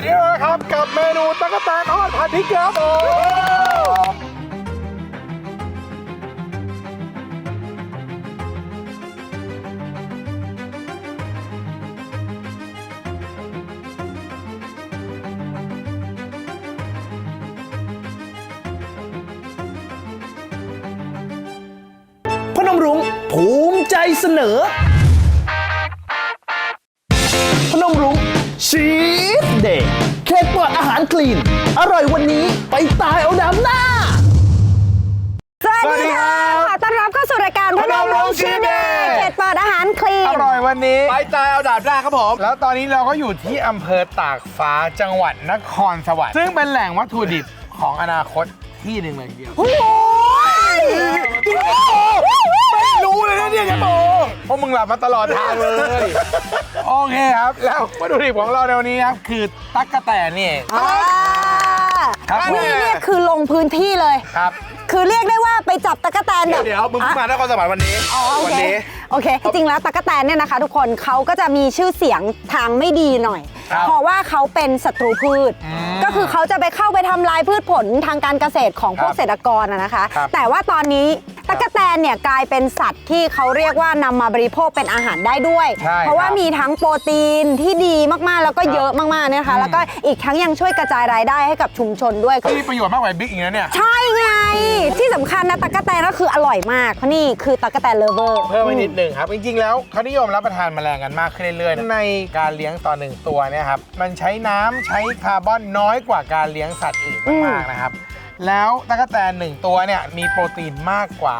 ดที่แล้วนะครับ กับเมนูตั๊กแตนทอดผัดพริกเกลือครับผมพนมรุ้งภูมิใจเสนอาหารคลีน อร่อยวันนี้ไปตายเอาดำหน้า สวัสดีค่ะขอต้อนรับเข้าสู่รายการพนมรุ้งชีเดย์เขตปลอดอาหารคลีอนร่อยวันนี้ ไปตายเอาดาบหน้าครับผม แล้วตอนนี้เราก็อยู่ที่อำเภอตากฟ้าจังหวัดนครสวรรค์ซึ่งเป็นแหล่งวัตถุดิบของอนาคตที่หนึ่งเลยทีเดียว โอ้ยไม่รู้ เลยนะเนี่ยจะโตเพราะมึงหลับมาตลอดทางเลย โอเคครับ แล้ววัตถุดิบของเราในวันนี้ครับ คือตั๊กแตนนี่ อ่าครับผม นี่เนี่ยคือลงพื้นที่เลย ครับ คือเรียกได้ว่าไปจับตะกแตนแบบเดี๋ยวมึงเพิ่งมานครสวรรค์วันนี้อ๋อโอวัเค นี้ โอเค จริงๆ แล้วตะกแตนเนี่ยนะคะ ทุกคนเขาก็จะมีชื่อเสียงทางไม่ดีหน่อย ครับเพราะว่าเขาเป็นศัตรูพืช ก็คือเขาจะไปเข้าไปทำลายพืชผลทางการเกษตรของพวกครับเกษตรกรอะนะคะ ครับแต่ว่าตอนนี้ ตะกแตนเนี่ยกลายเป็นสัตว์ที่เขาเรียกว่านำมาบริโภคเป็นอาหารได้ด้วย ใช่เพราะว่าครับมีทั้งโปรตีนที่ดีมากๆ แล้วก็ครับเยอะมากๆนะคะ แล้วก็อีกทั้งยังช่วยกระจายรายได้ให้กับชุมชนด้วย ที่มีประโยชน์มากกว่าบิ๊กอีกนะเนี่ย ใช่ไง ที่สำคัญนะตะกแตนก็คืออร่อยมากเพราะนี่คือตะกแตนเลฟเวอร์ เพิ่มไปนิดหนึ่งครับ จริง ๆ แล้วเขานิยมรับประทานแมลงกันมากขึ้นเรื่อยๆ ในการเลี้ยงต่อหนึ่งตัวเนี่ยครับ มันใช้น้ำใช้คาร์บอนน้อยกว่าการเลี้ยงสัตว์อื่นมากๆนะครับ แล้วตะกแตนหนึ่งตัวเนี่ยมีโปรตีนมากกว่า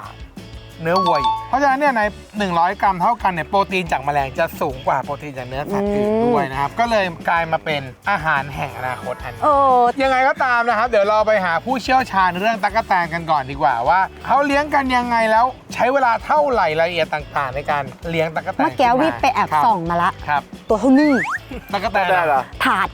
เนื้อวัวอีกเพราะฉะนั้นเนี่ยใน 100 กรัมเท่ากันเนี่ยโปรตีนจากแมลงจะสูงกว่าโปรตีนจากเนื้อสัตว์อื่นด้วยนะครับ ก็เลยกลายมาเป็นอาหารแห่งอนาคตอันนี้ โอ้ยังไงก็ตามนะครับ เดี๋ยวเราไปหาผู้เชี่ยวชาญเรื่องตั๊กแตนกันก่อนดีกว่าว่าเขาเลี้ยงกันยังไงแล้วใช้เวลาเท่าไหร่รายละเอียดต่างๆ ในการเลี้ยงตั๊กแตนเมื่อกี้วิทย์ไปแอบครับส่องมาละ ครับตัวเท่านี้ตั๊กแตนได้เหรอ ถาด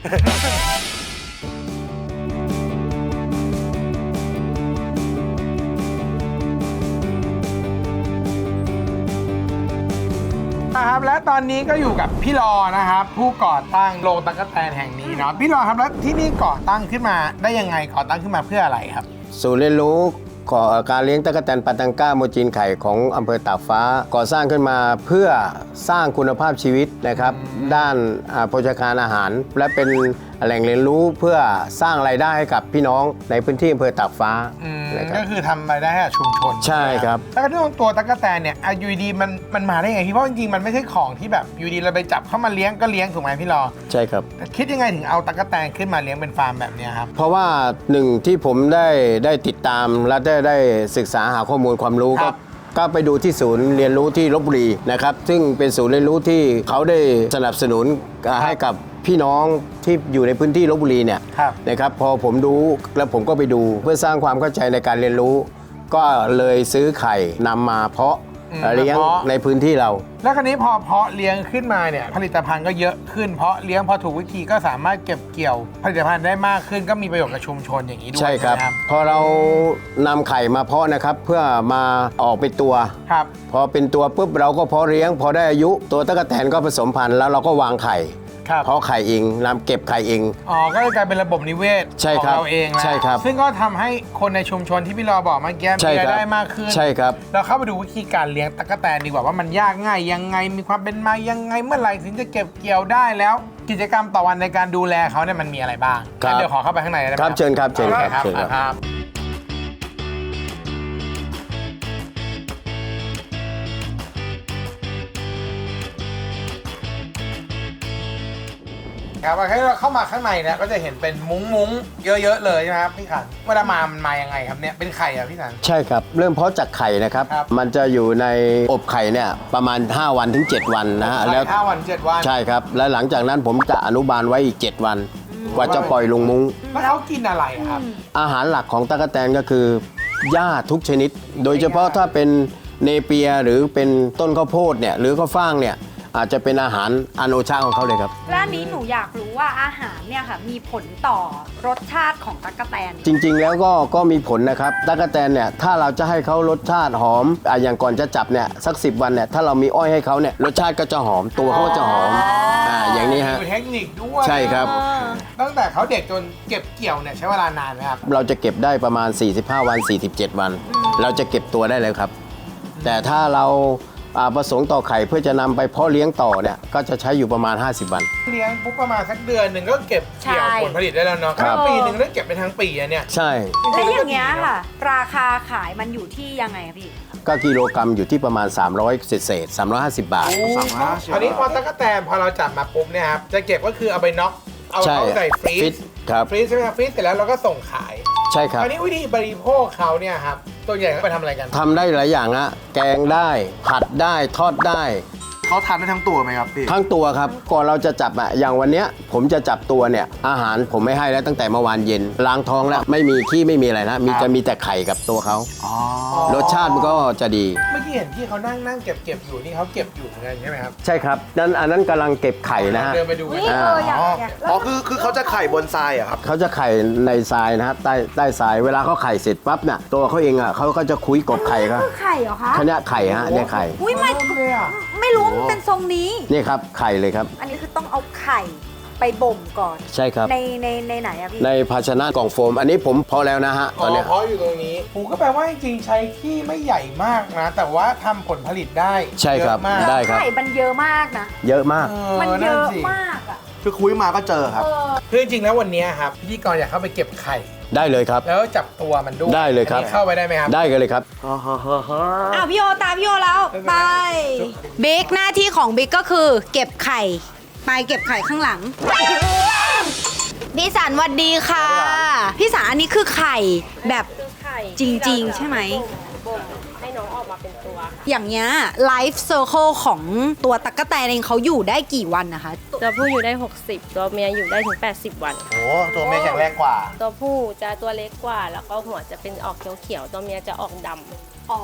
นะครับ และตอนนี้ก็อยู่กับพี่รอนะครับ ผู้ก่อตั้งโรงตั๊กแตนแห่งนี้เนาะพี่รอครับแล้วที่นี่ก่อตั้งขึ้นมาได้ยังไงก่อตั้งขึ้นมาเพื่ออะไรครับ ศูนย์เรียนรู้ก่อการเลี้ยงตะกแตนปาตังก้าโมจินไข่ของอำเภอตากฟ้า ก่อสร้างขึ้นมาเพื่อสร้างคุณภาพชีวิตนะครับ ด้านอ่าโภชนาการอาหาร และเป็นแหล่งเรียนรู้เพื่อสร้างรายได้ให้กับพี่น้องในพื้นที่อำเภอตากฟ้าอืมนะคก็รับคือทำรายได้ให้กับชุมชนใช่ครับ แล้วก็เรื่องตัวตั๊กแตนเนี่ยอายุดีมันมันมาได้ยังไงพี่เพราะจริงๆมันไม่ใช่ของที่แบบอยู่ดีเราไปจับเข้ามาเลี้ยงก็เลี้ยงถูกไหมพี่รอใช่ครับคิดยังไงถึงเอาตั๊กแตนขึ้นมาเลี้ยงเป็นฟาร์มแบบเนี้ยครับ เพราะว่าหนึ่งที่ผมได้ได้ติดตามและได้ได้ศึกษาหาข้อมูลความรู้ครัก็บ ก็ไปดูที่ศูนย์เรียนรู้ที่ลบบุรีนะครับ ซึ่งเป็นศูนย์เรียนรู้ที่เขาได้สนับสนุนอ่าให้กับ พี่น้องที่อยู่ในพื้นที่ลบบุรีเนี่ยครับ นะครับพอผมดูแล้วผมก็ไปดูเพื่อสร้างความเข้าใจในการเรียนรู้ ก็เลยซื้อไข่นำมาเพาะอืมเลี้ยงมาเพาะ ในพื้นที่เรา แล้วคราวนี้พอเพาะเลี้ยงขึ้นมาเนี่ยผลิตภัณฑ์ก็เยอะขึ้นเพราะเลี้ยงพอถูกวิธีก็สามารถเก็บเกี่ยว ผลิตภัณฑ์ได้มากขึ้นก็มีประโยชน์กับชุมชนอย่างนี้ด้วยใช่ครับไหมพอเรานำไข่มาเพาะนะครับเพื่อมาออกเป็นตัว ครับ พอเป็นตัวปุ๊บเราก็เพาะเลี้ยง พอได้อายุตัวตะกแตนก็ผสมพันธุ์แล้วเราก็วางไข่ ครับ เพาะไข่เองนำเก็บไข่เอง อ๋อ ก็เลยกลายเป็นระบบนิเวศใช่ของครับเราเองแล้วใช่ครับซึ่งก็ทำให้คนในชุมชนที่พี่รอบอกเมื่อกี้ใช่มีครายรับได้มากขึ้นใช่ครับ เราเข้าไปดูวิธีการเลี้ยงตั๊กแตนดีกว่าว่ามันยากง่ายยังไงมีความเป็นมายังไงเมื่อไหร่ถึงจะเก็บเกี่ยวได้แล้ว กิจกรรมต่อวันในการดูแลเขาเนี่ยมันมีอะไรบ้างครับงั้นเดี๋ยวขอเข้าไปข้างในได้ไหมครับเชิญครับเชิญครับครับเชิญครับ ครับ ครับให้เราเข้ามาข้างในเนี่ยก็จะเห็นเป็นมุ้งมุ้งๆเยอะๆเลยใช่ไหมครับพี่ขันเวลามามันมายังไงครับเนี่ยเป็นไข่อะพี่ขัน ใช่ครับ เริ่มเพาะจากไข่นะครับ ครับ มันจะอยู่ในอบไข่เนี่ยประมาณ 5 วันถึง 7 วันนะฮะไข่แล้วห้าวันเจ็ดวัน ใช่ครับ แล้วหลังจากนั้นผมจะอนุบาลไว้อีก 7 วัน กว่าจะปล่อยลงมุ้ง แล้วเขากินอะไรอะครับ อาหารหลักของตะกแตนก็คือหญ้าทุกชนิด โดยเฉพาะถ้าเป็นเนเปียหรือเป็นต้นข้าวโพดเนี่ยหรือข้าวฟ่างเนี่ย อาจจะเป็นอาหารอันโอชาของเขาเลยครับและอันนี้หนูอยากรู้ว่าอาหารเนี่ยค่ะ มีผลต่อรสชาติของตั๊กแตน จริง ๆ แล้วก็ก็มีผลนะครับตั๊กแตนเนี่ยถ้าเราจะให้เขารสชาติหอมอะอย่างก่อนจะจับเนี่ยสักสิวันเนี่ยถ้าเรามีอ้อยให้เขาเนี่ยรสชาติก็จะหอมตัวเขาก็จะหอมอ่าอย่างนี้ฮะ มีเทคนิคด้วยใช่ครับ ตั้งแต่เขาเด็กจนเก็บเกี่ยวเนี่ยใช้เวลานานไหมครับ เราจะเก็บได้ประมาณ 45 วัน 47 วัน เราจะเก็บตัวได้เลยครับ แต่ถ้าเรา อ่าประสงค์ต่อไข่เพื่อจะนำไปเพาะเลี้ยงต่อเนี่ยก็จะใช้อยู่ประมาณ 50 วัน เลี้ยงปุ๊บประมาณสักเดือนหนึ่งก็เก็บเกี่ยวใช่ ผลผลิตได้แล้วเนาะครับ ปีหนึ่งได้เก็บไปทั้งปีอะเนี่ยใช่ และอย่างเงี้ยค่ะ ราคาขายมันอยู่ที่ยังไงอะพี่ ก็กิโลกรรัมอยู่ที่ประมาณ 300 เศษเศษ350 บาทอันนี้พอตั๊กแตนพอเราจับมาปุ๊บเนี่ยครับจะเก็บก็คือเอาไปน็อกเอาใช่เขาใส่ฟรีฟรีซซครับ ฟรีซใช่ไหมครับฟรีซเสร็จแล้วเราก็ส่งขาย ใช่ครับอันนี้วิธีบริโภคเขาเนี่ยครับ ตัวใหญ่เขาไปทำอะไรกัน ทำได้หลายอย่างนะแกงได้ ผัดได้ทอดได้ เขาทานได้ทั้งตัวไหมครับพี่ ทั้งตัวครับก่อนเราจะจับอะอย่างวันเนี้ยผมจะจับตัวเนี่ยอาหารผมไม่ให้แล้วตั้งแต่เมื่อวานเย็นล้างท้องแล้วไม่มีขี้ไม่มีอะไรนะมีจะมีแต่ไข่กับตัวเขาอ๋อ รสชาติมันก็จะดี เมื่อกี้เห็นที่เขานั่งนั่งเก็บเก็บอยู่นี่เขาเก็บอยู่เหมือนกันใช่ไหมครับใช่ครับนั่นอันนั้นกำลังเก็บไข่นะฮะ เดินไปดูกันอุ๊ยเอออยากอ๋ออยากอ๋อคือคือเขาจะไข่บนทรายเหรอะครับ เขาจะไข่ในทรายนะฮะใต้ใต้ทรายเวลาเขาไข่เสร็จปั๊บเนี่ยตัวเขาเองอะเขาก็จะคุยกบไข่ครับคือไข่เหรอคะแค่เนี้ยไข่ฮะเนี่ยไข่ อุ้ยไม่เลยอะไม่รู้มันเป็นทรงนี้ นี่ครับไข่เลยครับ อันนี้คือต้องเอาไข่ไปบ่มก่อน ใช่ครับ ในในในไหนอะพี่ในภาชนะกล่องโฟม อันนี้ผมพอแล้วนะฮะตอ๋อนอเนี้ย เพราะอยู่ตรงนี้ผูก็แปลว่าจริงๆใช้ที่ไม่ใหญ่มากนะ แต่ว่าทำผลผลิตได้ใช่ครับ เยอะมากได้ครับ ไข่มันเยอะมากนะ เยอะมาก มันเยอะสิมากอะ คือคุยมาก็เจอครับเออคือจริงๆแล้ววันนี้ครับพิธีกรอยากเข้าไปเก็บไข่ ได้เลยครับ แล้วจับตัวมันด้วยได้เลยครับ อันนี้เข้าไปได้ไหมครับ ได้กันเลยครับ อ้าวพี่โอตามพี่โอแล้วไปบิ๊กหน้าที่ของบิ๊กก็คือ เก็บไข่ ไปเก็บไข่ข้างหลัง พี่สันหวัดดีค่ะ พี่สันอันนี้คือไข่แบบจริง ๆ ใช่ไหมให้ อย่างเงี้ยไลฟ์เซอร์เคิลของตัวตั๊กแตนเองเขาอยู่ได้กี่วันนะคะ ตัวผู้อยู่ได้ 60 ตัวเมียอยู่ได้ถึง 80 วัน โอ้ตัวเมียแข็งแรงกว่า ตัวผู้จะตัวเล็กกว่า แล้วก็หัวจะเป็นออกเขียวๆ ตัวเมียจะออกดำอ๋อ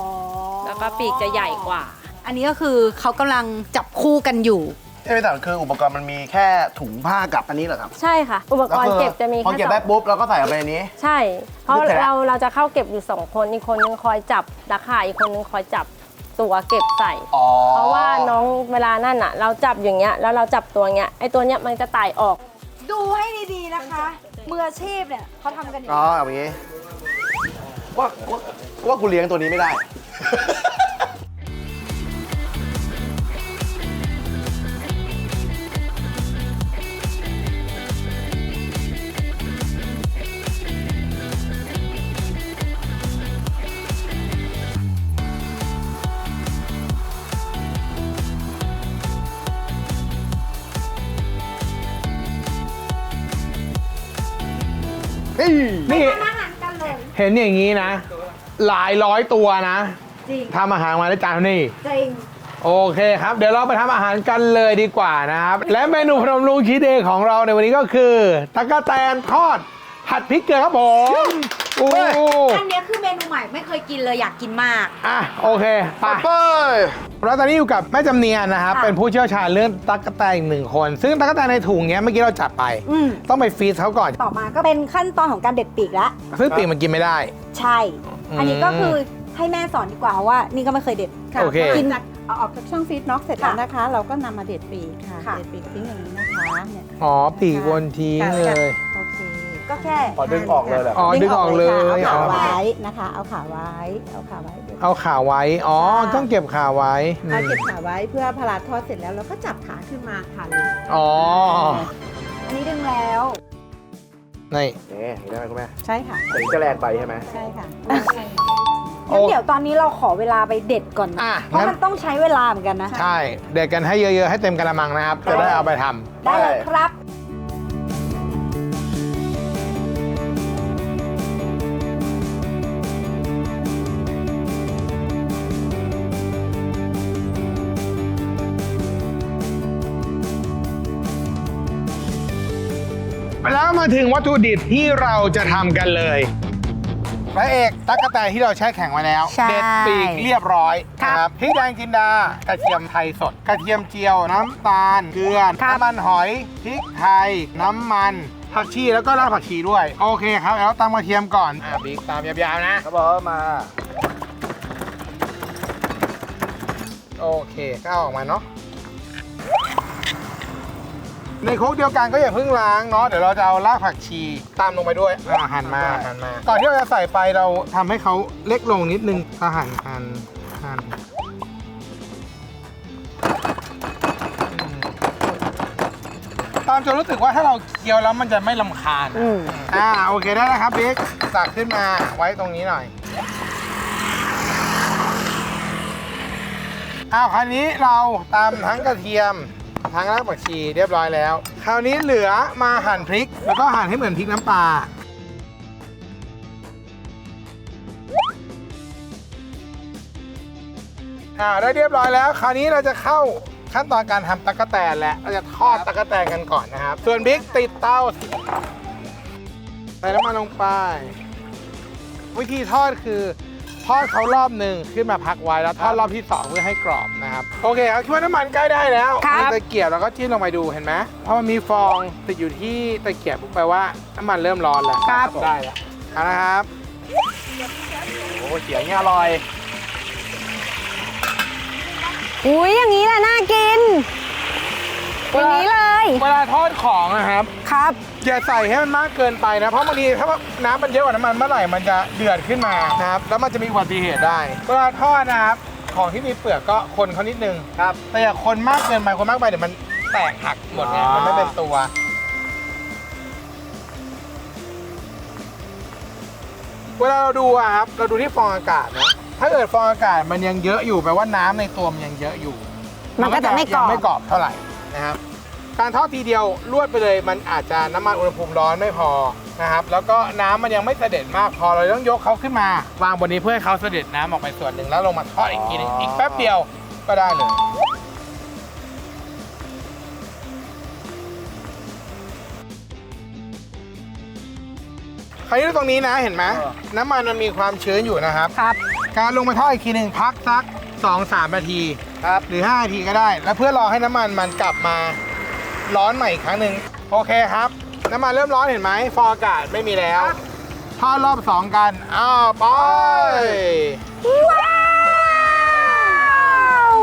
แล้วก็ปีกจะใหญ่กว่า อันนี้ก็คือเขากำลังจับคู่กันอยู่ เอ้ยแต่คืออุปกรณ์มันมีแค่ถุงผ้ากับอันนี้เหรอครับใช่ค่ะ อุปกรณ์เก็บจะมีพอแค่เก็บสอได้งปุ๊บเราก็ใส่เอาไปในนี้ ใช่ เพราะเสร็จแล้วเราเราจะเข้าเก็บอยู่2คนอีกคนนึงคอยจับตะข่ายอีกคนนึงคอยจับ ตัวเก็บใส่ อ๋อเพราะว่าน้องเวลานั่นอะ เราจับอย่างเงี้ยแล้วเราจับตัวเงี้ยไอตัวเนี้ยมันจะไต่ออก ดูให้ดีๆนะคะ มืออาชีพเนี่ยเขาทำกันอย่างอ๋อนี้เอาอย่างงี้ว่าว่าว่ากูเลี้ยงตัวนี้ไม่ได้ นี่ อาหารกันเลย เห็นอย่างนี้นะ หลายร้อยตัวนะจริง ทำอาหารมาได้จานเท่านี้จริง โอเคครับ เดี๋ยวเราไปทำอาหารกันเลยดีกว่านะครับ และเมนูพนมรุ้งชีสเดย์ของเราในวันนี้ก็คือตะกแตนทอดผัดพริกเกลือครับผมโอ้อันเนี้ยคือเมนูใหม่ไม่เคยกินเลยอยากกินมาก อะโอเคไปเป้ยแล้วตอนนี้อยู่กับแม่จำเนียนนะครับ ค่ะ เป็นผู้เชี่ยวชาญเรื่องตั๊กแตนอีกหนึ่งคน ซึ่งตั๊กแตนในถุงเนี้ยเมื่อกี้เราจับไป อืมต้องไปฟรีซเขาก่อน ต่อมาก็เป็นขั้นตอนของการเด็ดปีกแล้วซึ่งปีกมันกินไม่ได้ ใช่ อันนี้ก็คือให้แม่สอนดีกว่าเพราะว่า นี่ก็ไม่เคยเด็ด ค่ะโอเค กินจากเอาออกจากช่องฟีดน็อกเสร็จแล้วค่ะนะคะ เราก็นำมาเด็ดปีกค่ะ ค่ะ เด็ดปีกทิ้งอย่างนี้นะคะเนี่ย อ๋อปีกวนทิ้งค่ะ เลยโอเค ก็แค่ขอดึงออกเลยเหรอ อ๋อดึงออกเลยค่ะเอาอ๋อขาไว้นะคะ เอาขาไว้ เอาขาไว้เดี๋ยวเอาขาไว้ อ๋อ ต้องเก็บขาไว้อืเอามเก็บขาไว้เพื่อพลาทอดเสร็จแล้วเราก็จับขาขึ้นมาค่ะเลยอ๋อ อันนี้ดึงแล้ว นี่ นี่เห็นได้ไหมคุณแม่ใช่ค่ะแต่นี่จะแรงไปใช่ไหมใช่ค่ะโอ้งั้นเดี๋ยวตอนนี้เราขอเวลาไปเด็ดก่อนนะอะเพราะงั้น มันต้องใช้เวลาเหมือนกันนะ ใช่ เด็กกันให้เยอะๆ ให้เต็มกระมังนะครับ จะได้เอาไปทำ ได้เลยครับ มาถึงวัตถุดิบที่เราจะทำกันเลยพระเอกตั๊กแตนที่เราแช่แข็งไว้แล้ว ใช่เด็ดปีกเรียบร้อยครับนะครับพริกแดงจินดากระเทียมไทยสด กระเทียมเจียวน้ำตาลเกลือครับ น้ำมันหอยพริกไทย น้ำมันผักชีแล้วก็รากผักชีด้วย โอเคครับแล้วตามกระเทียมก่อนอ่าบิ๊กตามยาวๆนะครับผมมา โอเคก็เอาออกมาเนาะ ในโครกเดียวกันก็อย่าเพิ่งล้างเนาะเดี๋ยวเราจะเอารากผักชีตามลงไปด้วยอ่าหั่นมาหั่นมาก่อนที่เราจะใส่ไปเราทำให้เขาเล็กลงนิดนึงก็หั่นหั่นหั่นอืมตามจนรู้สึกว่าถ้าเราเคี้ยวแล้วมันจะไม่ลำคาญอืมอ่าโอเคได้แล้วครับบิ๊กตักขึ้นมาไว้ตรงนี้หน่อยอ้าวคราวนี้เราตามทั้งกระเทียม ทั้งรากผักชีเรียบร้อยแล้ว คราวนี้เหลือมาหั่นพริก แล้วก็หั่นให้เหมือนพริกน้ำปลาอ่าได้เรียบร้อยแล้ว คราวนี้เราจะเข้าขั้นตอนการทำตั๊กแตนแล้วเราจะทอดตั๊กแตนกันก่อนนะครับ ส่วนพริกติดเตาใส่น้ำมันลงไป วิธีทอดคือ ทอดเขารอบหนึ่งขึ้นมาพักไว้แล้วทอดรอบที่สองเพื่อให้กรอบนะครับโอเคครับคิดว่าน้ำมันใกล้ได้แล้วครับตะเกียบเราก็จิ้มลงไปดูเห็นไหมเพราะมันมีฟองติดอยู่ที่ตะเกียบแปลว่าน้ำมันเริ่มร้อนแล้วครับ ได้แล้วเอานะครับโอ้เสียงเนี่ยอร่อย อุ้ยอย่างนี้แหละน่ากิน อย่างนี้เลย เวลาทอดของนะครับ ครับ อย่าใส่ให้มันมากเกินไปนะ เพราะบางทีถ้าน้ำมันเยอะกว่าน้ำมันเมื่อไหร่มันจะเดือดขึ้นมานะครับ แล้วมันจะมีอุบัติเหตุได้ เวลาทอดนะครับ ของที่มีเปลือกก็คนเขานิดนึง ครับ แต่อย่าคนมากเกินไป คนมากไปเดี๋ยวมันแตกหักหมดไง อ๋อ มันไม่เป็นตัว เวลาเราดูอะครับ เราดูที่ฟองอากาศนะ ถ้าเกิดฟองอากาศมันยังเยอะอยู่แปลว่าน้ำในตัวมันยังเยอะอยู่มันก็จะไม่กรอบ ยังไม่กรอบเท่าไหร่นะครับ การทอดทีเดียวรวดไปเลย มันอาจจะน้ำมันอุณหภูมิร้อนไม่พอนะครับแล้วก็น้ำมันยังไม่เสด็จมากพอเราต้องยกเขาขึ้นมา วางบนนี้เพื่อให้เขาเสด็จน้ำออกไปส่วนหนึ่งแล้วลงมาทอดอีกทีหนึงอีกแป๊บเดียวก็ได้เลย คราวนี้ตรงนี้นะเห็นไหมน้ำมันมันมีความชื้นอยู่นะครับ ครับ การลงมาทอดอีกทีหนึ่งพักสัก 2-3 นาที ครับ หรือ 5 นาทีก็ได้ แล้วเพื่อรอให้น้ำมันมันกลับมา ร้อนใหม่อีกครั้งหนึ่งโอเคครับ น้ำมันเริ่มร้อนเห็นไหมฟองอากาศไม่มีแล้วทอดรอบ2กันอ้าวไปว้าว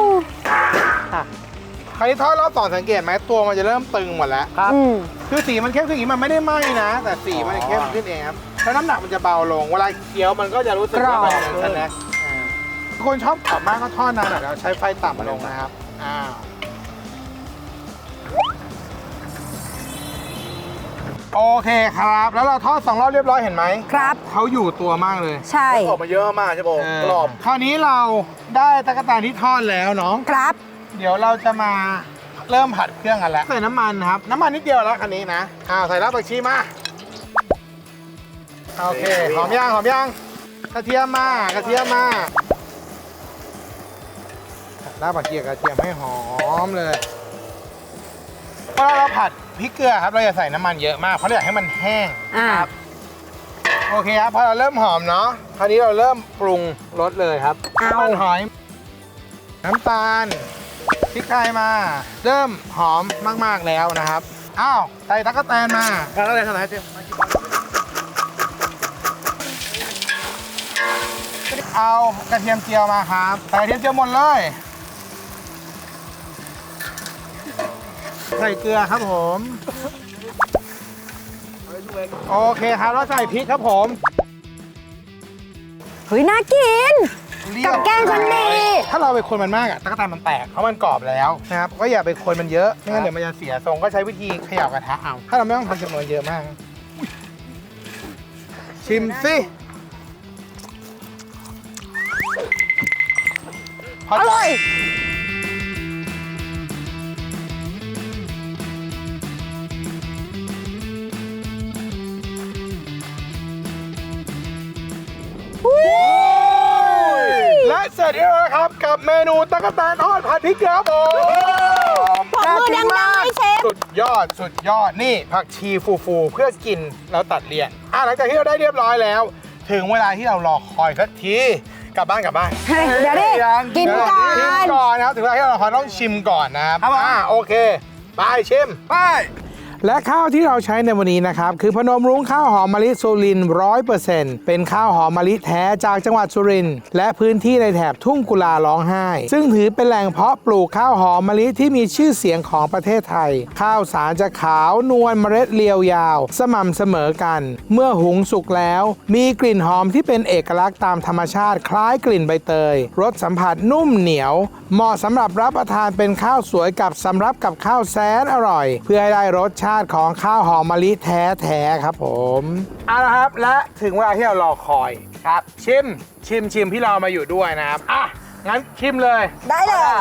คราวนี้ทอดรอบสองสังเกตไหมตัวมันจะเริ่มตึงหมดแล้วครับอืมคือสีมันเข้มขึ้นอย่างนี้มันไม่ได้ไหม้นะ แต่สีมันจะเข้มขึ้นเองครับแล้วน้ำหนักมันจะเบาลง เวลาเคี้ยวมันก็จะรู้สึกว่ากรอบมันชนะอ่าคนชอบกรอบมากก็ทอดนานหน่อยแล้วใช้ไฟต่ำลงนะครับอ้าว โอเคครับ แล้วเราทอดสองรอบเรียบร้อยเห็นไหมครับ เขาอยู่ตัวมากเลยใช่ ออกมาเยอะมากใช่ปะเออกรอบ คราวนี้เราได้ตะกแตนที่ทอดแล้วเนาะครับ เดี๋ยวเราจะมาเริ่มผัดเครื่องกันแล้วใส่น้ำมันครับ น้ำมันนิดเดียวแล้วคันนี้นะอ้าวใส่รากผักชีมาโอเคหอมย่างหอมย่างกระเทียมมากระเทียมมารากผักชีกับกระเทียมให้หอมเลยเวลาเราผัด พริกเกลือครับเราอย่าใส่น้ำมันเยอะมากเพราะเราอยากให้มันแห้ง อ่าโอเคครับพอเราเริ่มหอมเนาะคราวนี้เราเริ่มปรุงรสเลยครับเอา น้ำมันหอย น้ำตาลพริกไทยมา เริ่มหอมมากๆแล้วนะครับอ้าวใส่ตั๊กแตนมาครั้งแรกเท่าไหร่เจ๊เอากระเทียมเจียวมาครับใส่กระเทียมเจียวหมดเลย ใส่เกลือครับผมโอเคครับแล้วใส่พริกครับผมเฮ้ยน่ากิน กับแกงคนดีถ้าเราไปคนมันมากอะตั๊กแตนมันแตกเพราะมันกรอบแล้วนะครับก็อย่าไปคนมันเยอะไม่งั้นเดี๋ยวมันจะเสียทรงก็ใช้วิธีเขย่ากระทะเอาถ้าเราไม่ต้องทำจำนวนเยอะมาก ชิมสิพอใจร่อย เสร็จเรียบร้อยครับกับเมนูตั๊กแตนทอดผัดพริกเกลือครับผมปรบมือดังๆให้เชฟ สุดยอดสุดยอดนี่ผักชีฟูๆเพื่อกินแล้วตัดเลี่ยนอะหลังจากที่เราได้เรียบร้อยแล้วทถึงเวลาที่เรารอคอยสักทีกลับบ้านกลับบ้าน เฮ้ยเดี๋ยวดิยังกินก่อนกินก่อนนะครับถึงเวลาที่เรารอคอยต้องชิมก่อนนะครับอ่าโอเค ไปชิม ไป และข้าวที่เราใช้ในวันนี้นะครับ คือพนมรุ้งข้าวหอมมะลิสุรินร้อยเปอร์เซ็นต์เป็นข้าวหอมมะลิแท้จากจังหวัดสุรินทร์และพื้นที่ในแถบทุ่งกุลาร้องไห้ ซึ่งถือเป็นแหล่งเพาะปลูกข้าวหอมมะลิที่มีชื่อเสียงของประเทศไทย ข้าวสารจะขาวนวลเมล็ดเรียวยาว สม่ำเสมอกัน เมื่อหุงสุกแล้ว มีกลิ่นหอมที่เป็นเอกลักษณ์ตามธรรมชาติคล้ายกลิ่นใบเตย รสสัมผัสนุ่มเหนียว เหมาะสำหรับรับประทานเป็นข้าวสวยกับสำรับกับข้าวแสนอร่อย เพื่อให้ได้รสชาติของข้าวหอมมะลิแท้ๆครับผมเอาละครับและถึงเวลาที่เรารอคอยครับ ชิมชิมชิมพี่รอมาอยู่ด้วยนะครับอะงั้นชิมเลยได้เลยอ้า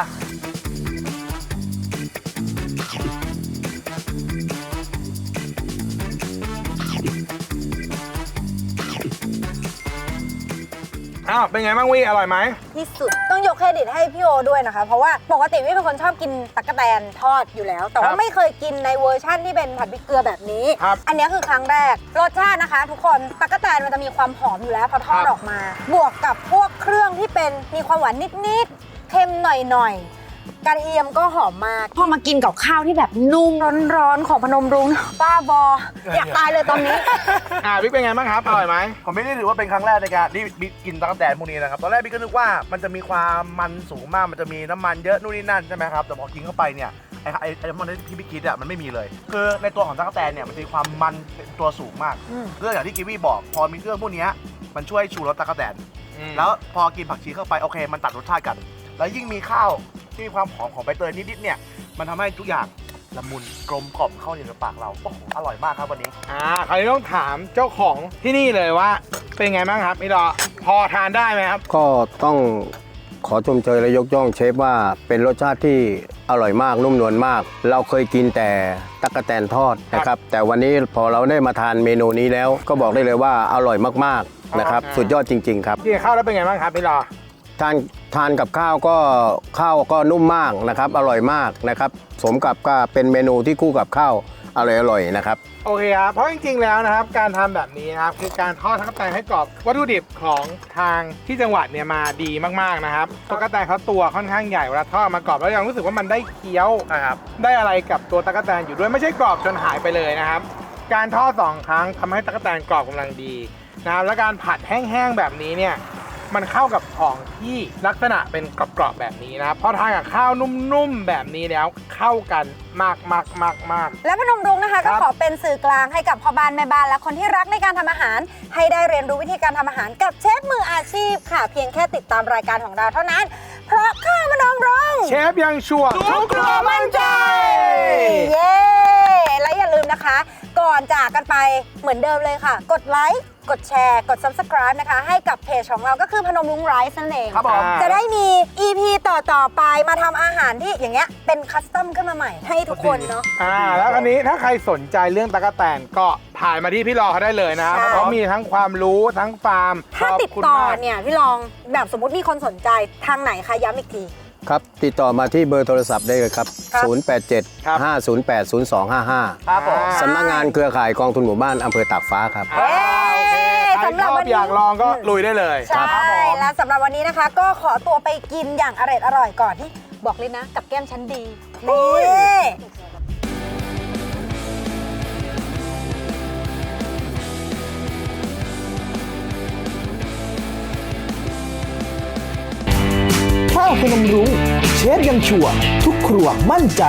วเป็นไงบ้างวิอร่อยไหม ที่สุดต้องยกเครดิตให้พี่โอด้วยนะคะ เพราะว่าปกติพี่เป็นคนชอบกินตั๊กแตนทอดอยู่แล้ว แต่คว่ารับไม่เคยกินในเวอร์ชั่นที่เป็นผัดพริกเกลือแบบนี้ ครับอันนี้คือครั้งแรกรสชาตินะคะ ทุกคนตั๊กแตนมันจะมีความหอมอยู่แล้วพอทอดครับ ออกมา บวกกับพวกเครื่องที่เป็นมีความหวานนิดๆเค็มหน่อยๆ กระเทียมก็หอมมาก พอมากินกับข้าวที่แบบนุ่มร้อนๆของพนมรุ้งป้าบอ อยากตายเลยตอนนี้ อ่าบิ๊กเป็นไงบ้างครับ อร่อยไหมผมไม่ได้ถือว่าเป็นครั้งแรกในการที่บิ๊กกินตั๊กแตนพวกนี้นะครับตอนแรกบิ๊กก็นึกว่ามันจะมีความมันสูงมากมันจะมีน้ำมันเยอะนู่นนี่นั่นใช่ไหมครับแต่พอกินเข้าไปเนี่ยไอ้ไอ้ไอ้น้ำมันที่บิ๊กคิดอะมันไม่มีเลย คือในตัวของตั๊กแตนเนี่ยมันจะมีความมันเป็นตัวสูงมากอืม เรื่องอย่างที่กิวี่บอกพอมีเครื่องพวกเนี้ยมันช่วยชูรสตั๊กแตน แล้วพอกินผักชีเข้าไปโอเค มันตัดรสชาติกัน แล้วยิ่งมีข้าว ที่มีความหอมของใบเตยนิดๆเนี่ย มันทำให้ทุกอย่างละมุนกลมกล่อมเข้าอยู่ในปากเราโอ้โหอร่อยมากครับวันนี้ อ่าคราวนี้ต้องถามเจ้าของที่นี่เลยว่า เป็นไงบ้างครับพี่ดอพอทานได้ไหมครับ ก็ต้องขอชมเชยและยกย่องเชฟว่าเป็นรสชาติที่อร่อยมากนุ่มนวลมาก เราเคยกินแต่ตั๊กแตนทอดนะครับ แต่วันนี้พอเราได้มาทานเมนูนี้แล้ว ก็บอกได้เลยว่าอร่อยมากๆนะครับอ่าสุดยอดจริง ๆ ครับ กินข้าวแล้วเป็นไงบ้างครับพี่ดอทาน ทานกับข้าวก็ข้าวก็นุ่มมากนะครับ อร่อยมากนะครับ สมกับก็เป็นเมนูที่คู่กับข้าวอร่อยๆนะครับ โอเคครับ เพราะจริงๆ แล้วนะครับ การทำแบบนี้นะครับ คือการทอดทั้งแตงให้กรอบ วัตถุดิบของทางที่จังหวัดเนี่ยมาดีมากๆนะครับตัวกแตนเขาตัวค่อนข้างใหญ่เวลาทอดมากรอบแล้วยังรู้สึกว่ามันได้เคี้ยวนะครับ ได้อะไรกับตัวตะกแตนอยู่ด้วยไม่ใช่กรอบจนหายไปเลยนะครับ การทอดสองครั้งทำให้ตะกแตนกรอบกำลังดีนะครับ และการผัดแห้งๆ แบบนี้เนี่ย มันเข้ากับของที่ลักษณะเป็นกรอบๆแบบนี้นะครับพอทานกับข้าวนุ่มๆแบบนี้แล้วเข้ากันมากมากมากมากและพนมรุ้งนะคะครัก็บขอเป็นสื่อกลางให้กับพ่อบ้านแม่บ้านและคนที่รักในการทำอาหาร ให้ได้เรียนรู้วิธีการทำอาหารกับเชฟมืออาชีพค่ะ เพียงแค่ติดตามรายการของเราเท่านั้น เพราะข้าวพนมรุ้งเชฟยังชัวร์ทุกครัวมั่นใจเย้และอย่าลืมนะคะ ก่อนจากกันไปเหมือนเดิมเลยค่ะ กดไลค์ กดแชร์ กด subscribe นะคะ ให้กับเพจของเราก็คือพนมรุ้งไรซ์นั่นเองครับผม จะได้มี EP ต่อต่อๆไปมาทำอาหารที่อย่างเงี้ยเป็นคัสตอมขึ้นมาใหม่ ให้ทุกคนเนาะ อ่าแล้วคราวนี้ถ้าใครสนใจเรื่องตะกแตนก็ผ่านมาที่พี่รอเขาได้เลยนะครับใช่ เพราะมีทั้งความรู้ทั้งฟาร์มถ้าขบติดคุณต่อมาก เนี่ยพี่ลองแบบสมมติมีคนสนใจทางไหนคะย้ำอีกที ครับ ติดต่อมาที่เบอร์โทรศัพท์ได้เลยครับ ครับ 087 ครับ 508 0255 ครับผม สำนักงานเครือข่ายกองทุนหมู่บ้านอำเภอตากฟ้าครับอ่าโอเคใครสำหชรับอบวันนี้ อยากลองก็ลุยได้เลยใช่และสำหรับวันนี้นะคะ ก็ขอตัวไปกินอย่างอร่อยอร่อยๆก่อนที่บอกเลยนะ กับแก้มชั้นดีนี่ข้าวพนมรุ้งเชฟยังชัวร์ทุกครัวมั่นใจ